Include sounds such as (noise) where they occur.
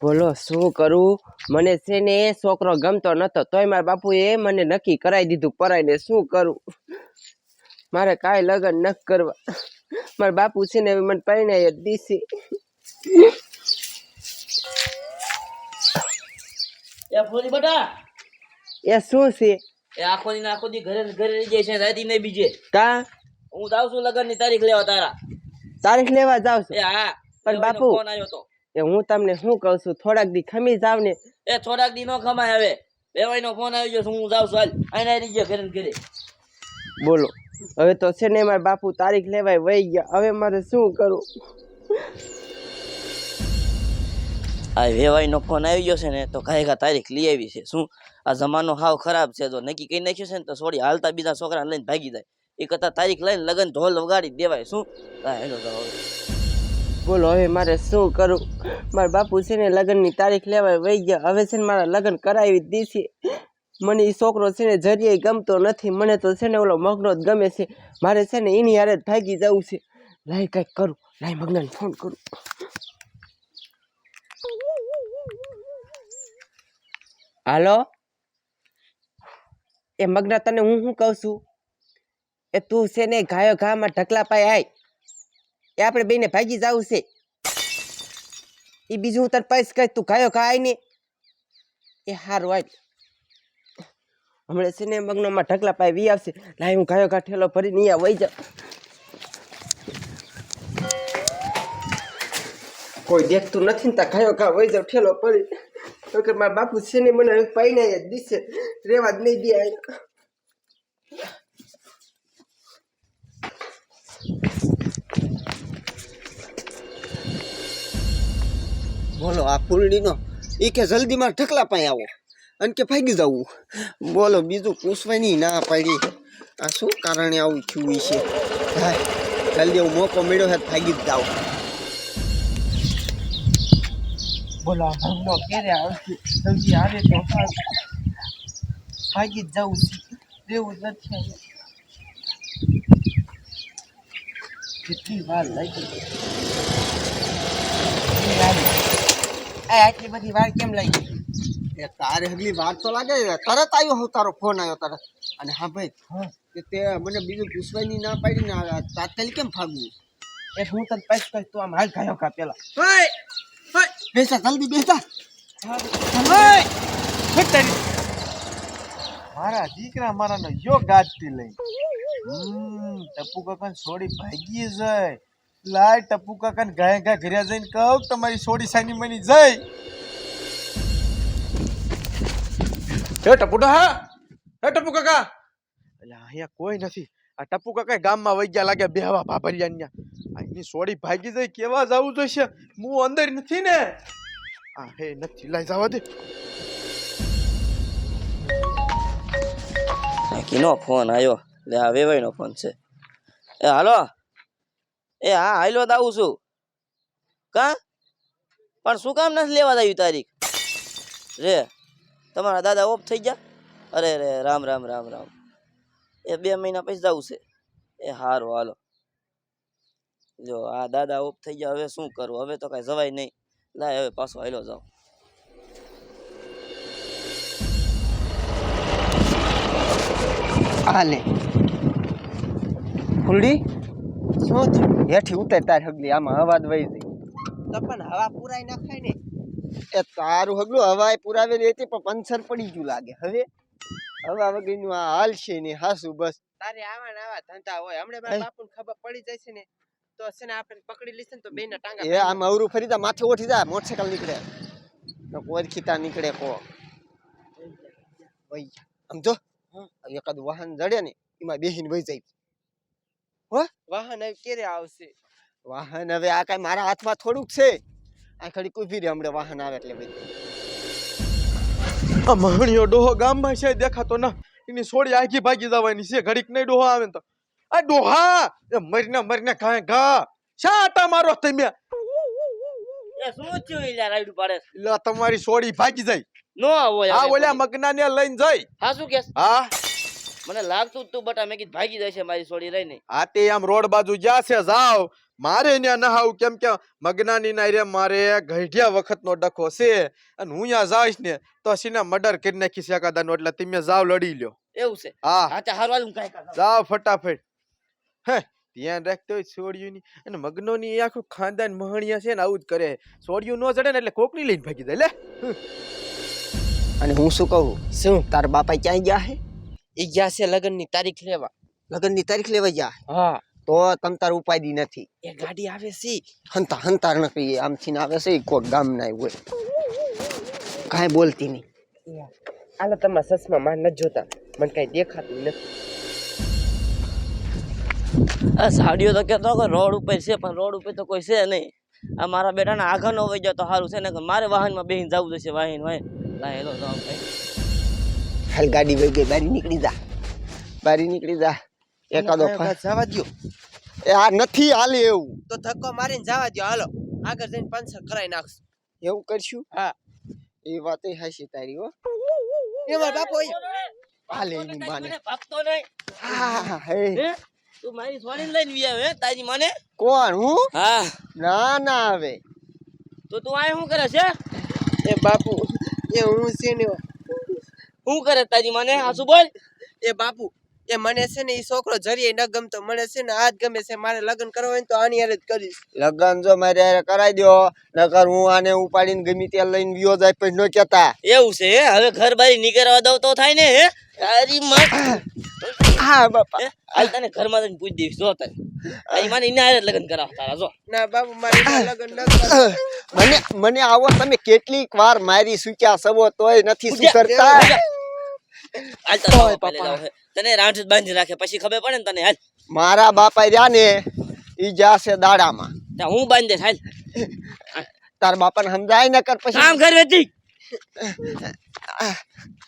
બોલો શું કરું? મને છે ને એ છોકરો ગમતો નતો તોય મારા બાપુએ મને નક્કી કરાવી દીધું પરાઈને શું કરું? મારે કાંઈ લગ્ન ન કરવા. મારા બાપુ છે ને મને પરિણાય જ દીસી એ ફોરી બટા. એ શું છે? એ આખો દી આખો દી ઘરે ઘરે રહી જાય છે રાતી નહીં બીજે. કા? હું જાઉં છું લગ્નની તારીખ લેવા તારા. તારીખ લેવા જાવ છે. હા. પણ બાપુ. ફોન આવ્યો તો. એ હું તમને શું કહું છું? થોડાક દી ખમી જાવ ને. એ થોડાક દી નો ખમાય હવે. બેવાઈ નો ફોન આવી ગયો છે, હું જાઉં છું. હાલ આઈને રહી ગયો ઘરે ઘરે. બોલો. હવે તો છે ને મારા બાપુ તારીખ લેવાય વહી ગયા. હવે મારે શું કરું? આ વેવાઈ નો ફોન આવી ગયો છે ને તો કાંઈ કા તારીખ લઈ આવી છે. શું? આ જમાનો હાવ ખરાબ છે. તો નક્કી કહી નાખ્યું છે ને તો સોડી હાલતા બીજા છોકરાને લઈને ભાગી જાય. એ કરતા તારીખ લઈને લગન ઢોલ વગાડી દેવાય. શું? હા એનો હવે. બોલો, હવે મારે શું કરું? મારા બાપુ છે ને લગ્નની તારીખ લેવાય વહી ગયા. હવે છે ને મારા લગ્ન કરાવી દીધી મને એ છોકરો છે ને જરીએ ગમતો નથી. મને તો છે ને ઓલો મગનો જ ગમે છે. મારે છે ને એની હારે ભાગી જવું છે. લાઈ કંઈક કરું લાઈ મગનાને ફોન કરું. હાલો? એ મગના તને હું શું કહું છું? એ તું છે ને ગાયો ઘામાં ઢકલા પાય આય. એ આપણે બેને ભાગી જવું છે. એ બીજું હું તને પૈસ કહીશ, તું ખાય આય ને. એ સારું આય હમણાં છે ને ઢગલા પાય વી આવશે. લાય હું ગાયો ઘા ઠેલો ભરી અહીંયા વહી જાઉં. કોઈ દેખતું નથી ને તા ગાયો ઘા વહી જાઉં, ઠેલો ભરી તો કે મારા બાપુ છે ને મને પાઈને જ દીશે. રેવા જ નહીં દે અહીંયા બોલો, આ ફૂલડીનો એ કે જલ્દીમાં ઢકલા પાસે આવો અને કે ભાગી જવું બોલો, બીજું પૂછવાની ના પાડી. આ શું કારણે આવું થયું છે? હા જલ્દી એવો મોકો મળ્યો છે ફાગી જ જાવ બોલો ભગનો ક્યારે આવશે જલ્દી આવે તો ફાગી જ જવું દેવું જ નથી. કેટલી વાર લાગી. આટલી બધી વાર કેમ લાગી? એ તારે હગલી વાર તો લાગે. તરત આવ્યો હું તારો ફોન આવ્યો તરત. અને હા ભાઈ કે તે મને બીજું પૂછવાની ના પાડી ને તાત્કાલિક કેમ ફાગ્યું એ હું તને પૈસા કહીશ તું આમ હાલ ગાયો ખા પેલા. બેસા જલ્દી બેસા. મારા દીકરા મારાનો યો ગાજતી લઈ. ટપુ કાકા છોડી ભાગી જાય. લાય ટપુ કાકા ગાય ગાય ઘરે જઈને કહું તમારી સોડી સાની મની જઈ હે ટપુ હા. હે ટપુ કાકા. એટલે અહીંયા કોઈ નથી. આ ટપુ કાકા ગામમાં વઈ ગયા લાગે બેહવા ભાભરિયા આ એની સોડી ભાગી જાય કેવા જવું જોઈશે? હું અંદર નથી ને. આ હે નથી. લઈ જવા દે. કિનો ફોન આવ્યો લે આ વેવાઈનો ફોન છે. એ હાલો. એ હા હાલો જ આવું છું. કા? પણ શું કામ નથી લેવા આવ્યું તારીખ? રે, તમારા દાદા ઓફ થઈ ગયા? અરે રે રામ રામ રામ રામ. એ બે મહિના પછી જવું છે. એ હારો, હાલો. જો, આ દાદા ઓફ થઈ ગયા, હવે શું કરું હવે તો કાંઈ જવાય નહીં. લાય, હવે પાછો હાલો જાઓ હાલે ફૂલડી શું થયું? હેઠી ઉતર તાર હગલી આમાં અવાજ વહી જાય તો પણ હવા પુરાઈ નખાય ને. એ તારું હગલું હવાએ પુરાવેલી હતી પણ પંચર પડી ગયું લાગે. હવે? હવા વગરનું આ હાલ છે ને હાસુ બસ. તારે આવા ને આવા ધંધા હોય. હમણાં એ. મારા બાપુને ખબર પડી જાય છે ને તો છે ને આપણે પકડી લેશે ને તો બેના ટાંગા એ આમ અવરું ફરી જા માથે ઓઠી જા મોટરસાયકલ નીકળે. તો કોઈ ખીતા નીકળે કો સમજો જા. આમ જો એકાદ વાહન જડે ને એમાં બેહીને વહી જાય. વાહન હવે ક્યારે આવશે? વાહન હવે આ કાંઈ મારા હાથમાં થોડુંક છે. આ ખડી ઊભી રહે હમણાં વાહન આવે એટલે ભાઈ આ મહણીયો ડોહો ગામમાં છે દેખાતો ના. એની સોડી આખી ભાગી જવાની છે ઘડીક નહીં ડોહો આવે તો. આ ડોહા! એ મરીને મરીને કાય ઘા. શા આટા મારો તમે? એ શું થયું યાર રાઈડ પાડે એટલે તમારી સોડી ભાગી જાય. નો હોય આ ઓલા મગનાને લઈને જાય. હા શું કેસ? હા? મને લાગતું જ તું બટા મેં કીધું ભાગી જશે મારી સોડી રહી નહીં આ તે આમ રોડ બાજુ જાશે છે જાવ મારે ત્યાં નહાવું કેમ કે મગનાની ના રે મારે ગઢિયા વખતનો ડખો છે. અને હું ત્યાં જાઈશ ને તો સીના મર્ડર કરી નાખીશ એકાદાનો એટલે તમે જાવ લડી લ્યો. એવું છે? હા. હા તે હારવા હું કાઈ જાવ ફટાફટ. હે ધ્યાન રાખતો હોય છોડ્યું અને મગનોની ની આખું ખાનદાન મહણિયા છે ને આવું જ કરે. છોડ્યું ન ચડે ને એટલે કોકની લઈને ભાગી જાય. લે. અને હું શું કહું? શું? તાર બાપા ક્યાં ગયા હે? એ ગયા છે લગ્નની તારીખ લેવા. લગ્નની તારીખ લેવા ગયા? હા. તો તમ તાર દી નથી. એ ગાડી આવે છે. હંતા હંતા નથી આમ આમથી ને આવે છે કોક ગામ ના હોય. કાંઈ બોલતી નહીં. આલો તમારા સસમા માં નથી જોતા. મને કઈ દેખાતું નથી. આ સાડીઓ તો કહેતો કે રોડ ઉપર છે પણ રોડ ઉપર તો કોઈ છે નહીં. આ મારા બેટાને આગળ ન વહી જાય તો સારું છે ને કે મારે વાહનમાં બેહીને જવું જશે વાહન વાહન. લાય હેલો જાઓ ભાઈ હાલ ગાડી વહી ગઈ. બારી નીકળી જા. બારી નીકળી જા. એકાદો જવા દો એ આ નથી હાલે એવું. તો ધક્કો મારીને જવા દો હાલો. આગળ જઈને પંચર કરાવી નાખશું. એવું કરશું? હા. એ વાત એ હાશી તારી હો. એ મારા બાપુ હાલે એની માને ભાગતો નહીં. હા હે. તું મારી છોડીને લઈને વી આવે તારી મને? કોણ હું? હા. ના ના આવે. તો તું આ શું કરે છે? એ બાપુ એ હું છે ને શું કરે તારી મને હાસુ શું બોલ. એ બાપુ એ મને છે ને એ છોકરો જરીએ ન ગમતો મને છે ને આ જ ગમે છે મારે લગ્ન કરવા હોય તો આની હારે જ કરીશ. લગન જો મારે હારે કરાઈ દો નકર હું આને ઉપાડીને ગમે ત્યાં લઈને વિયો જાય પણ ન કેતા એવું છે હવે ઘર બારી નીકળવા દઉં તો થાય ને હે? તારી માં હા બાપા. હે? હાલ તને ઘરમાં જઈને પૂછી દઈશ જો તને. તારી માને એના હારે લગ્ન કરાવ તારા જો. ના બાપુ મારે લગ્ન ન કરવા મને મને આવો તમે કેટલીક વાર મારી સૂચ્યા સવો તોય નથી શું તને રાંઠ બાંધી રાખે પછી ખબર પડે ને તને હાલ. મારા બાપા રહ્યા ને ઈ જાશે દાડામાં. હું બાંધી હાલ. તાર બાપાને સમજાય ન કર પછી. કામ કર વેતી (laughs)